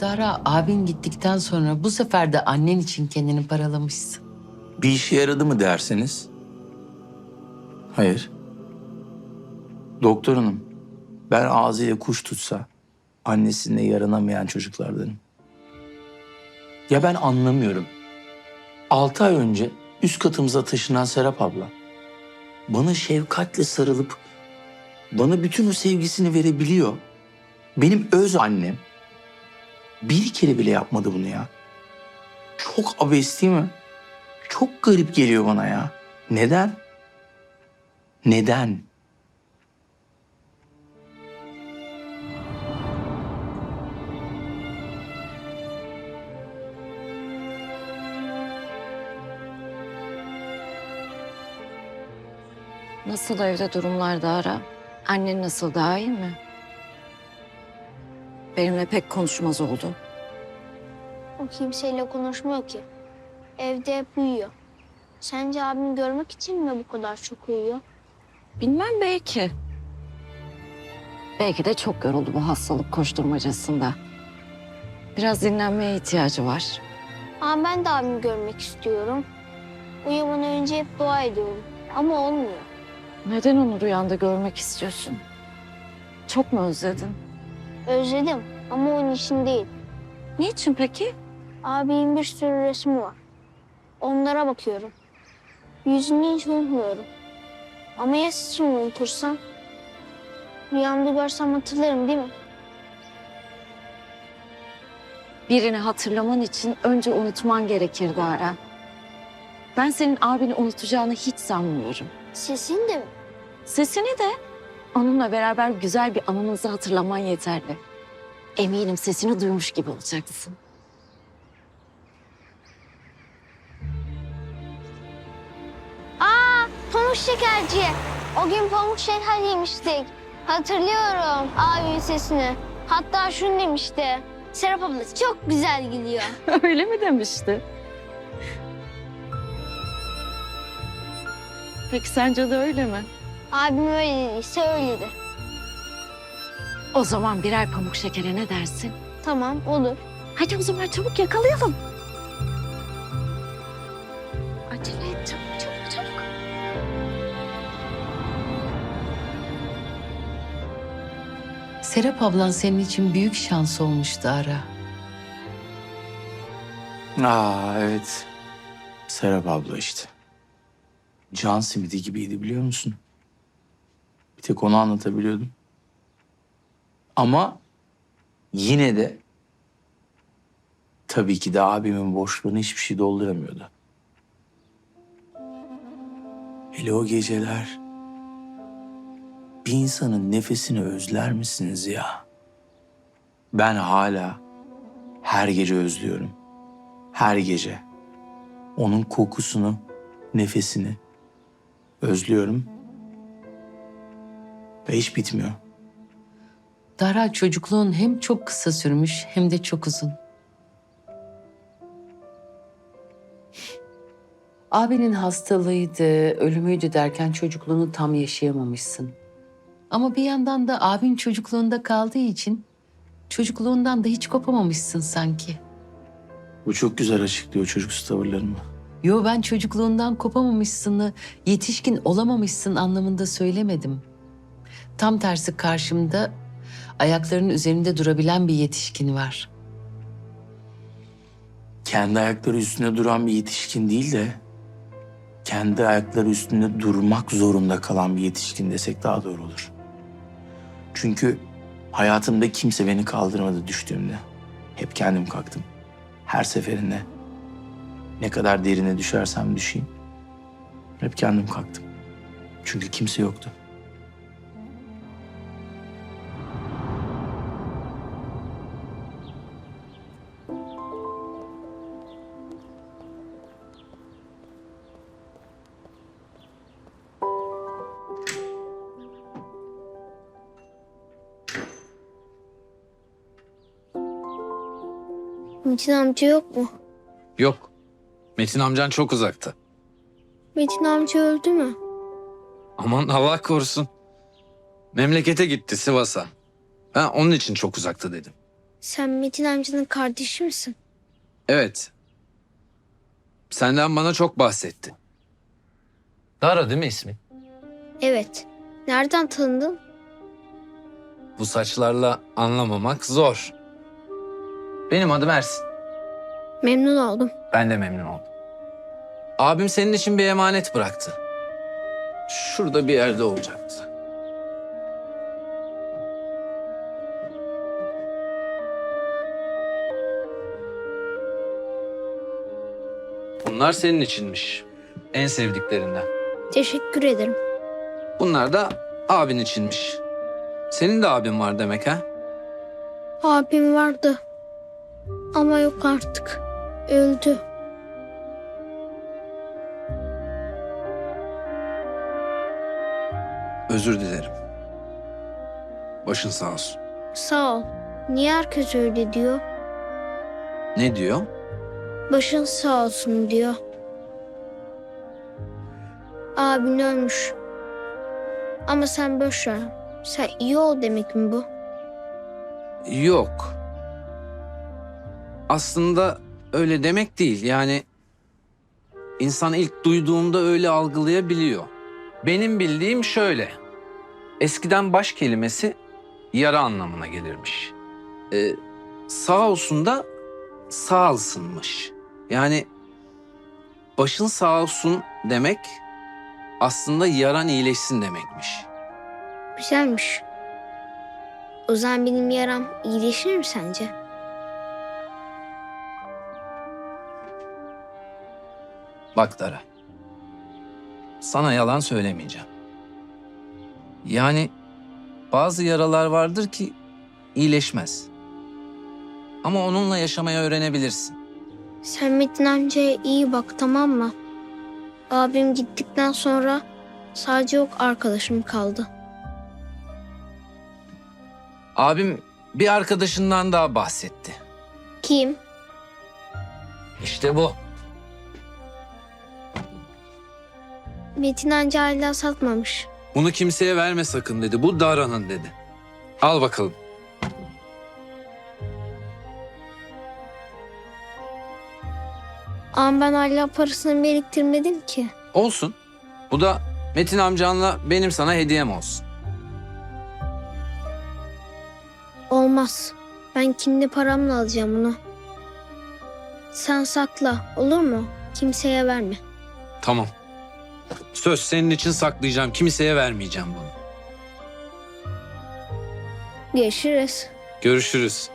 Dara abin gittikten sonra bu sefer de annen için kendini paralamışsın. Bir işe yaradı mı derseniz? Hayır. Doktor hanım, ben ağzıyla kuş tutsa annesine yaranamayan çocuklardanım. Ya ben anlamıyorum. Altı ay önce üst katımıza taşınan Serap abla bana şefkatle sarılıp bana bütün o sevgisini verebiliyor. Benim öz annem bir kere bile yapmadı bunu ya. Çok abes değil mi? Çok garip geliyor bana ya. Neden? Neden? Nasıl evde durumlar Dara? Annen nasıl daha iyi mi? Benimle pek konuşmaz oldu. O kimseyle konuşmuyor ki. Evde hep uyuyor. Sence abimi görmek için mi bu kadar çok uyuyor? Bilmem belki. Belki de çok yoruldu bu hastalık koşturmacasında. Biraz dinlenmeye ihtiyacı var. Ama ben de abimi görmek istiyorum. Uyumadan önce hep dua ediyorum. Ama olmuyor. Neden onu rüyanda görmek istiyorsun? Çok mu özledin? Özledim ama onun için değil. Niçin peki? Abimin bir sürü resmi var. Onlara bakıyorum. Yüzünü hiç unutmuyorum. Ama ya sesini unutursam? Rüyamda görsem hatırlarım değil mi? Birini hatırlaman için önce unutman gerekir Dara. Ben senin abini unutacağını hiç sanmıyorum. Sesini de mi? Sesini de onunla beraber güzel bir anınızı hatırlaman yeterli. Eminim sesini duymuş gibi olacaksın. Aa, pamuk şekerci. O gün pamuk şeker yemiştik. Hatırlıyorum abimin sesini. Hatta şunu demişti. Serap abla çok güzel gidiyor. Öyle mi demişti? Peki sence de öyle mi? Abim öyle dediyse öyledir. O zaman birer pamuk şekere ne dersin? Tamam olur. Hadi o zaman çabuk yakalayalım. Acele et çabuk çabuk çabuk. Serap ablan senin için büyük şans olmuş Dara. Aa evet. Serap abla işte. Can simidi gibiydi biliyor musun? Bir tek onu anlatabiliyordum. Ama yine de tabii ki de abimin boşluğunu hiçbir şey dolduramıyordu. Hele o geceler bir insanın nefesini özler misiniz ya? Ben hala her gece özlüyorum. Her gece. Onun kokusunu, nefesini özlüyorum. Ve hiç bitmiyor. Dara çocukluğun hem çok kısa sürmüş hem de çok uzun. Abinin hastalığıydı, ölümüydü derken çocukluğunu tam yaşayamamışsın. Ama bir yandan da abin çocukluğunda kaldığı için çocukluğundan da hiç kopamamışsın sanki. Bu çok güzel açıklıyor çocuksu tavırlarımı. Yo ben çocukluğundan kopamamışsını, yetişkin olamamışsın anlamında söylemedim. Tam tersi karşımda ayaklarının üzerinde durabilen bir yetişkin var. Kendi ayakları üstünde duran bir yetişkin değil de... ...kendi ayakları üstünde durmak zorunda kalan bir yetişkin desek daha doğru olur. Çünkü hayatımda kimse beni kaldırmadı düştüğümde. Hep kendim kalktım. Her seferinde ne kadar derine düşersem düşeyim. Hep kendim kalktım. Çünkü kimse yoktu. Metin amca yok mu? Yok. Metin amcan çok uzakta. Metin amca öldü mü? Aman Allah korusun. Memlekete gitti Sivas'a. Ben onun için çok uzakta dedim. Sen Metin amcanın kardeşi misin? Evet. Senden bana çok bahsetti. Dara değil mi ismi? Evet. Nereden tanıdın? Bu saçlarla anlamamak zor. Benim adım Ersin. Memnun oldum. Ben de memnun oldum. Abim senin için bir emanet bıraktı. Şurada bir yerde olacaktı. Bunlar senin içinmiş. En sevdiklerinden. Teşekkür ederim. Bunlar da abin içinmiş. Senin de abin var demek ha? Abim vardı. Ama yok artık. Öldü. Özür dilerim. Başın sağ olsun. Sağ ol. Niye herkes öyle diyor? Ne diyor? Başın sağ olsun diyor. Abin ölmüş. Ama sen boş ver. Sen iyi ol demek mi bu? Yok. Aslında öyle demek değil. Yani insan ilk duyduğunda öyle algılayabiliyor. Benim bildiğim şöyle. Eskiden baş kelimesi yara anlamına gelirmiş. Ee, sağ olsun da sağ olsunmuş. Yani başın sağ olsun demek aslında yaran iyileşsin demekmiş. Güzelmiş. O zaman benim yaram iyileşir mi sence? Bak Dara. Sana yalan söylemeyeceğim. Yani bazı yaralar vardır ki iyileşmez. Ama onunla yaşamaya öğrenebilirsin. Sen Metin amcaya iyi bak tamam mı? Abim gittikten sonra sadece yok arkadaşım kaldı. Abim bir arkadaşından daha bahsetti. Kim? İşte bu. Metin amca hala satmamış. Bunu kimseye verme sakın dedi. Bu Dara'nın dedi. Al bakalım. Ama ben hala parasını biriktirmedim ki. Olsun. Bu da Metin amcanla benim sana hediyem olsun. Olmaz. Ben kendi paramla alacağım bunu. Sen sakla olur mu? Kimseye verme. Tamam. Söz senin için saklayacağım. Kimseye vermeyeceğim bunu. Görüşürüz. Görüşürüz.